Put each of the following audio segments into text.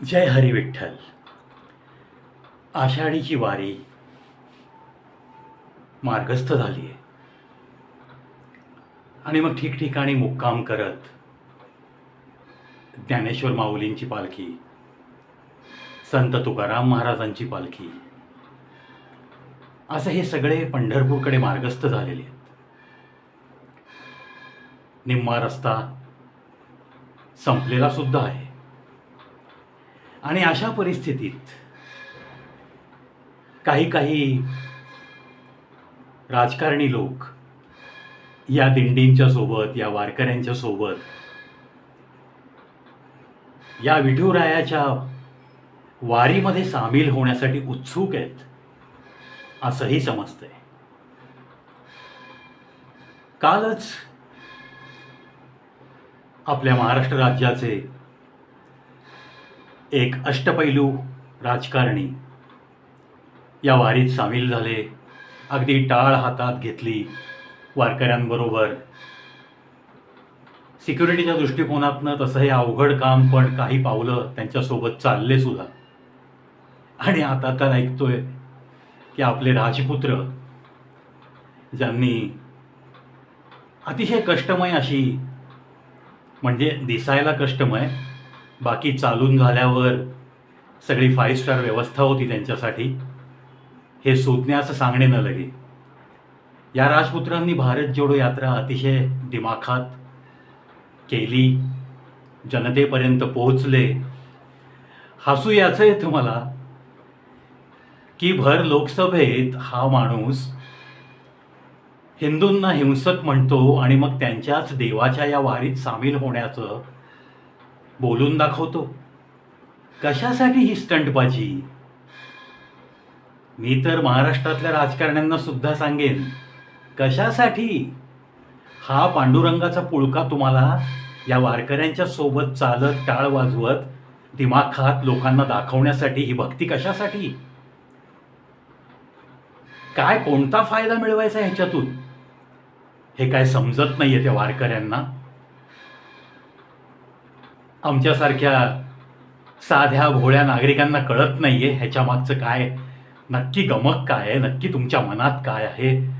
जय हरी विठ्ठल. आषाढीची वारी मार्गस्थ झाली आहे आणि मग ठिकठिकाणी मुक्काम करत ज्ञानेश्वर माऊलींची पालखी संत तुकाराम महाराजांची पालखी असं हे सगळे पंढरपूरकडे मार्गस्थ झालेले आहेत. निम्मा रस्ता संपलेला सुद्धा आहे. आणि अशा परिस्थितीत काही काही राजकारणी लोक या दिंडींच्या सोबत या वारकऱ्यांच्या सोबत या विठुरायाच्या वारीमध्ये सामील होण्यासाठी उत्सुक आहेत असंही समजतंय. कालच आपल्या महाराष्ट्र राज्याचे एक अष्टपैलू राजकारणी. या वारीत सामील झाले अगदी टाळ हातात घेतली वारकऱ्यांबरोबर. सिक्युरिटीच्या दृष्टिकोनातनं तसं हे अवघड काम पण काही पावलं त्यांच्यासोबत चालले सुद्धा. आणि आता तर ऐकतोय की आपले राजपुत्र ज्यांनी अतिशय कष्टमय अशी म्हणजे दिसायला कष्टमय बाकी चालून झाल्यावर सगळी फाईव्ह स्टार व्यवस्था होती त्यांच्यासाठी. हे सुज्ञाचं सांगणे न लगे. या राजपुत्रांनी भारत जोडो यात्रा अतिशय दिमाखात केली. जनतेपर्यंत पोहोचले. हसू याचं आहे तुम्हाला की भर लोकसभेत हा माणूस हिंदूंना हिंसक म्हणतो आणि मग त्यांच्याच देवाच्या या वारीत सामील होण्याचं बोलून दाखवतो. कशासाठी ही स्टंटबाजी? मी तर महाराष्ट्रातल्या राजकारण्यांना सुद्धा सांगेन कशासाठी? हा पांडुरंगाचा पुळका तुम्हाला या वारकऱ्यांच्या सोबत चालत टाळ वाजवत दिमाग खात लोकांना दाखवण्यासाठी ही भक्ती कशासाठी? काय कोणता फायदा मिळवायचा ह्याच्यातून? हे काय समजत नाहीये त्या वारकऱ्यांना. आमच्यासारख्या साध्या भोळ्या नागरिकांना कळत नाही आहे ह्याच्या मागचं काय नक्की गमक काय आहे? नक्की तुमच्या मनात काय आहे?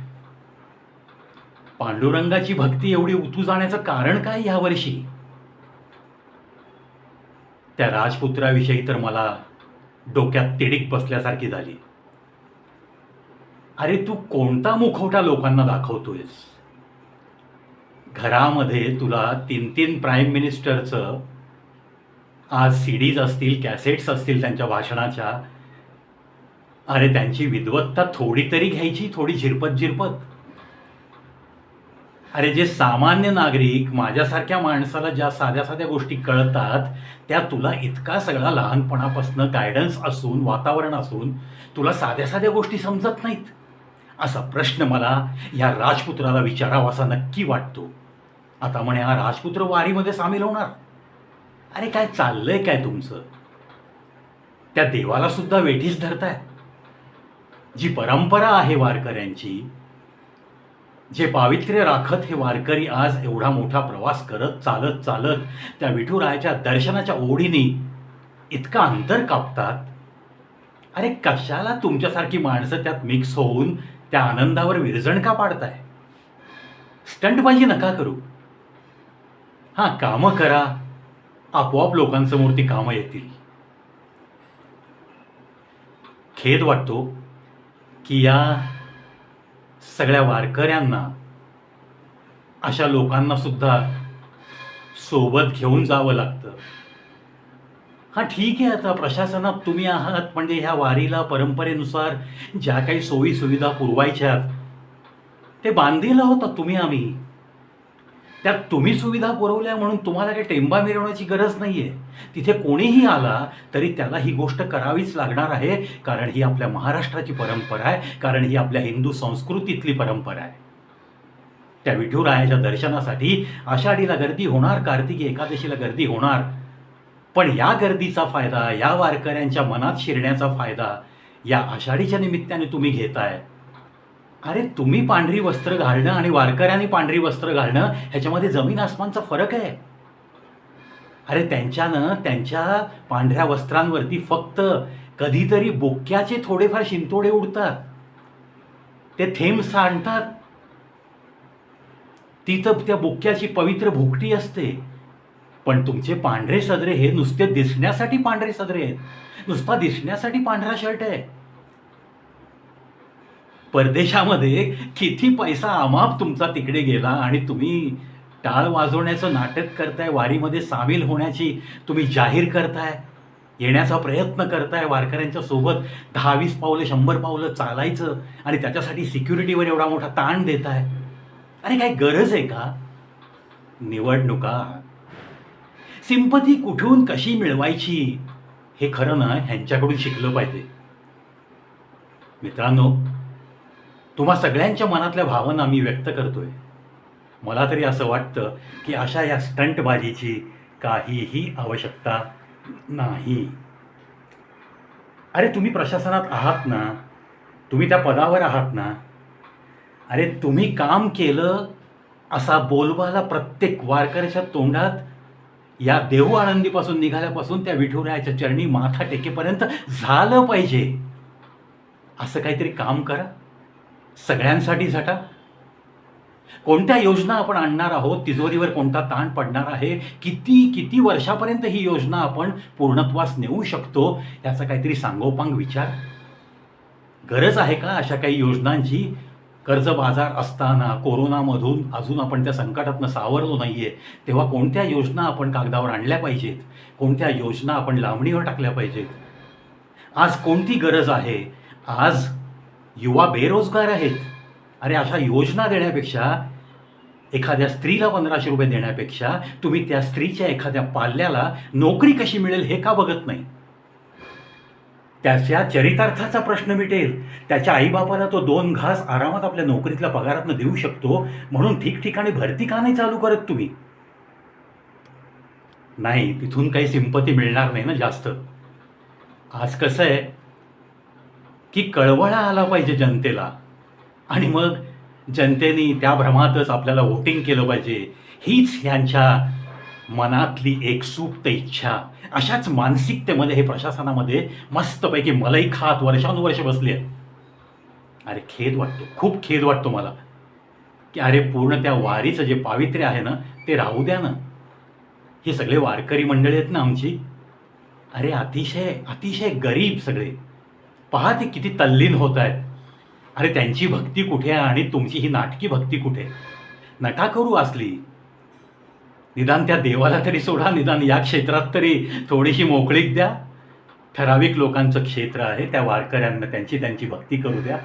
पांडुरंगाची भक्ती एवढी उतू जाण्याचं कारण काय यावर्षी? त्या राजपुत्राविषयी तर मला डोक्यात तिडीक बसल्यासारखी झाली. अरे तू कोणता मुखवटा लोकांना दाखवतोयस? घरामध्ये तुला तीन तीन प्राईम मिनिस्टरचं आज सीडीज असतील कॅसेट्स असतील त्यांच्या भाषणाच्या अरे त्यांची विद्वत्ता थोडी तरी घ्यायची थोडी झिरपत झिरपत. अरे जे सामान्य नागरिक माझ्यासारख्या माणसाला ज्या साध्या साध्या गोष्टी कळतात त्या तुला इतका सगळा लहानपणापासून गायडन्स असून वातावरण असून तुला साध्या साध्या गोष्टी समजत नाहीत. असा प्रश्न मला या राजपुत्राला विचारावा असा नक्की वाटतो. आता म्हणे हा राजपुत्र वारीमध्ये सामील होणार. अरे काय चाललंय काय तुमचं? त्या देवाला सुद्धा वेठीच धरताय. जी परंपरा आहे वारकऱ्यांची जे पावित्र्य राखत हे वारकरी आज एवढा मोठा प्रवास करत चालत चालत त्या विठुरायाच्या दर्शनाच्या ओढीने इतकं अंतर कापतात. अरे कशाला तुमच्यासारखी माणसं त्यात मिक्स होऊन त्या आनंदावर विरजण का पाडताय? स्टंटबाजी नका करू. हां कामं करा. आपोआप लोकांसमोर ती कामं येतील. खेद वाटतो की या सगळ्या वारकऱ्यांना अशा लोकांना सुद्धा सोबत घेऊन जावं लागतं. हां ठीक आहे आता प्रशासनात तुम्ही आहात म्हणजे ह्या वारीला परंपरेनुसार ज्या काही सोयी सुविधा पुरवायच्यात ते बांधील होता तुम्ही आम्ही? त्यात तुम्ही सुविधा पुरवल्या म्हणून तुम्हाला काही टेंबा मिरवण्याची गरज नाही आहे तिथे कोणीही आला तरी त्याला ही गोष्ट करावीच लागणार आहे कारण ही आपल्या महाराष्ट्राची परंपरा आहे कारण ही आपल्या हिंदू संस्कृतीतली परंपरा आहे. त्या विठुरायाच्या दर्शनासाठी आषाढीला गर्दी होणार कार्तिकी एकादशीला गर्दी होणार. पण या गर्दीचा फायदा या वारकऱ्यांच्या मनात शिरण्याचा फायदा या आषाढीच्या निमित्ताने तुम्ही घेताय. अरे तुम्ही पांढरी वस्त्र घालणं आणि वारकऱ्यांनी पांढरी वस्त्र घालणं ह्याच्यामध्ये जमीन आसमानचा फरक आहे. अरे त्यांच्यानं त्यांच्या पांढऱ्या वस्त्रांवरती फक्त कधीतरी बोक्याचे थोडेफार शिंतोडे उडतात. ते थेंब सांडतात. ती तर त्या बोक्याची पवित्र भुकटी असते. पण तुमचे पांढरे सदरे हे नुसते दिसण्यासाठी पांढरे सदरे आहेत. नुसता दिसण्यासाठी पांढरा शर्ट आहे. परदेशामध्ये किती पैसा अमाप तुमचा तिकडे गेला आणि तुम्ही टाळ वाजवण्याचं नाटक करताय वारीमध्ये सामील होण्याची तुम्ही जाहीर करताय येण्याचा प्रयत्न करताय वारकऱ्यांच्या सोबत दहा वीस पावलं शंभर पावलं चालायचं आणि त्याच्यासाठी सिक्युरिटीवर एवढा मोठा ताण देताय. अरे काय गरज आहे का? निवडणुका. सिंपथी कुठून कशी मिळवायची? हे खरं ना ह्यांच्याकडून शिकलं पाहिजे. मित्रांनो तुम्हा सगळ्यांच्या मनातल्या भावना मी व्यक्त करतोय. मला तरी असं वाटतं की अशा या स्टंटबाजीची काहीही आवश्यकता नाही. अरे तुम्ही प्रशासनात आहात ना? तुम्ही त्या पदावर आहात ना? अरे तुम्ही काम केलं असा बोलबाला प्रत्येक वारकऱ्याच्या तोंडात या देहू आनंदीपासून निघाल्यापासून त्या विठुरायाच्या चरणी माथा टेकेपर्यंत झालं पाहिजे. असं काहीतरी काम करा. सगळ्यांसाठी झटा कोणत्या योजना आपण आणणार आहोत? तिजोरीवर कोणता ताण पडणार आहे? किती किती वर्षापर्यंत ही योजना आपण पूर्णत्वास नेऊ शकतो? याचा काहीतरी सांगोपांग विचार. गरज आहे का अशा काही योजनांची? कर्ज बाजार असताना कोरोनामधून अजून आपण त्या संकटातनं सावरलो नाही आहे तेव्हा कोणत्या योजना आपण कागदावर आणल्या पाहिजेत? कोणत्या योजना आपण लांबणीवर टाकल्या पाहिजेत? आज कोणती गरज आहे? आज युवा बेरोजगार आहेत. अरे अशा योजना देण्यापेक्षा एखाद्या स्त्रीला पंधराशे रुपये देण्यापेक्षा तुम्ही त्या स्त्रीच्या एखाद्या पाल्याला नोकरी कशी मिळेल हे का बघत नाही? त्याच्या चरितार्थाचा प्रश्न मिटेल. त्याच्या आईबापाला तो दोन घास आरामात आपल्या नोकरीतल्या पगारातनं देऊ शकतो म्हणून ठिकठिकाणी भरती का नाही चालू करत तुम्ही? नाही तिथून काही सिंपती मिळणार नाही ना जास्त. आज कसं आहे की कळवळा आला पाहिजे जनतेला. आणि मग जनतेने त्या भ्रमातच आपल्याला वोटिंग केलं पाहिजे. हीच ह्यांच्या मनातली एक सुप्त इच्छा. अशाच मानसिकतेमध्ये हे प्रशासनामध्ये मस्तपैकी मलई खात वर्षानुवर्ष बसले आहे. अरे खेद वाटतो खूप खेद वाटतो मला. की अरे पूर्ण त्या वारीचं जे पावित्र्य आहे ना ते राहू द्या ना. हे सगळे वारकरी मंडळी आहेत ना आमची. अरे अतिशय अतिशय गरीब सगळे. पहा ते किती तल्लीन होत आहेत अरे त्यांची भक्ती कुठे आहे आणि तुमची ही नाटकी भक्ती कुठे नका करू असली. निदान त्या देवाला तरी सोडा निदान या क्षेत्रात तरी थोडीशी मोकळीक द्या. ठराविक लोकांचं क्षेत्र आहे त्या वारकऱ्यांना त्यांची त्यांची भक्ती करू द्या.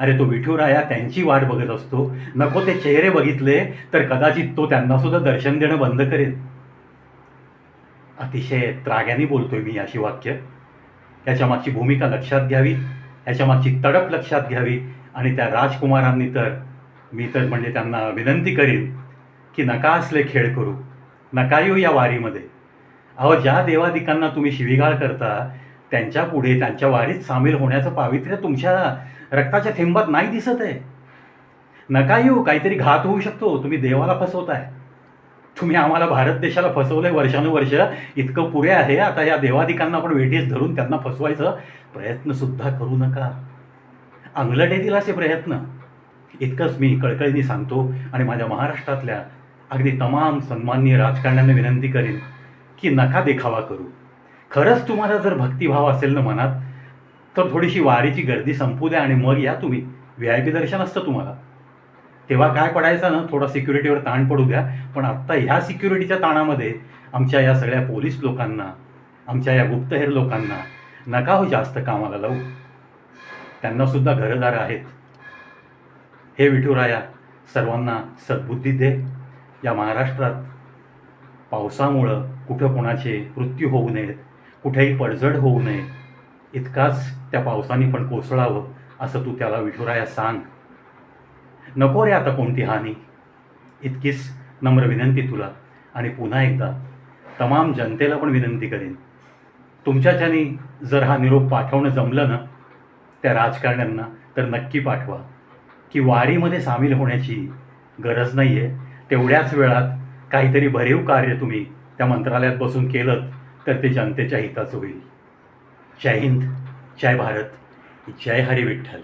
अरे तो विठुराया त्यांची वाट बघत असतो. नको ते चेहरे बघितले तर कदाचित तो त्यांना सुद्धा दर्शन देणं बंद करेल. अतिशय त्राग्याने बोलतोय मी अशी वाक्य. याच्या मागची भूमिका लक्षात घ्यावी याच्या मागची तडप लक्षात घ्यावी आणि त्या राजकुमारांनी तर मी तर म्हणजे त्यांना विनंती करीन की नका असले खेळ करू नका येऊ या वारीमध्ये. अहो ज्या देवादिकांना तुम्ही शिवीगाळ करता त्यांच्या पुढे त्यांच्या वारीत सामील होण्याचं पावित्र्य तुमच्या रक्ताच्या थेंबात नाही दिसत आहे. नका येऊ काहीतरी घात होऊ शकतो तुम्ही देवाला फसवताय. तुम्ही आम्हाला भारत देशाला फसवलंय वर्षानुवर्ष इतकं पुरे आहे. आता या देवादिकांना आपण वेठीस धरून त्यांना फसवायचं प्रयत्नसुद्धा करू नका. अंगलट येतील असे प्रयत्न. इतकंच मी कळकळीने सांगतो आणि माझ्या महाराष्ट्रातल्या अगदी तमाम सन्माननीय राजकारण्यांना विनंती करेन की नका देखावा करू. खरंच तुम्हाला जर भक्तिभाव असेल ना मनात तर थोडीशी वारीची गर्दी संपू द्या आणि मग या तुम्ही. व्ही आय पी दर्शन असतं तुम्हाला. तेव्हा काय पडायचं ना थोडा सिक्युरिटीवर ताण पडू द्या पण आत्ता ह्या सिक्युरिटीच्या ताणामध्ये आमच्या या सगळ्या पोलीस लोकांना आमच्या या गुप्तहेर लोकांना नका हो जास्त कामाला लावू. त्यांनासुद्धा घरदार आहेत. हे विठुराया सर्वांना सद्बुद्धी दे. या महाराष्ट्रात पावसामुळं कुठं कोणाचे मृत्यू होऊ नयेत कुठेही पडझड होऊ नये इतकाच त्या पावसाने पण कोसळावं असं तू त्याला विठुराया सांग. नको रे आता कोणती हानी. इतकीच नम्र विनंती तुला. आणि पुन्हा एकदा तमाम जनतेला पण विनंती करेन. तुमच्याच्यानी जर हा निरोप पाठवणं जमलं ना त्या राजकारण्यांना तर नक्की पाठवा. की वारीमध्ये सामील होण्याची गरज नाही आहे तेवढ्याच वेळात काहीतरी भरीव कार्य तुम्ही त्या मंत्रालयात बसून केलं तर ते जनतेच्या हिताचं होईल. जय हिंद जय भारत जय हरी विठ्ठल.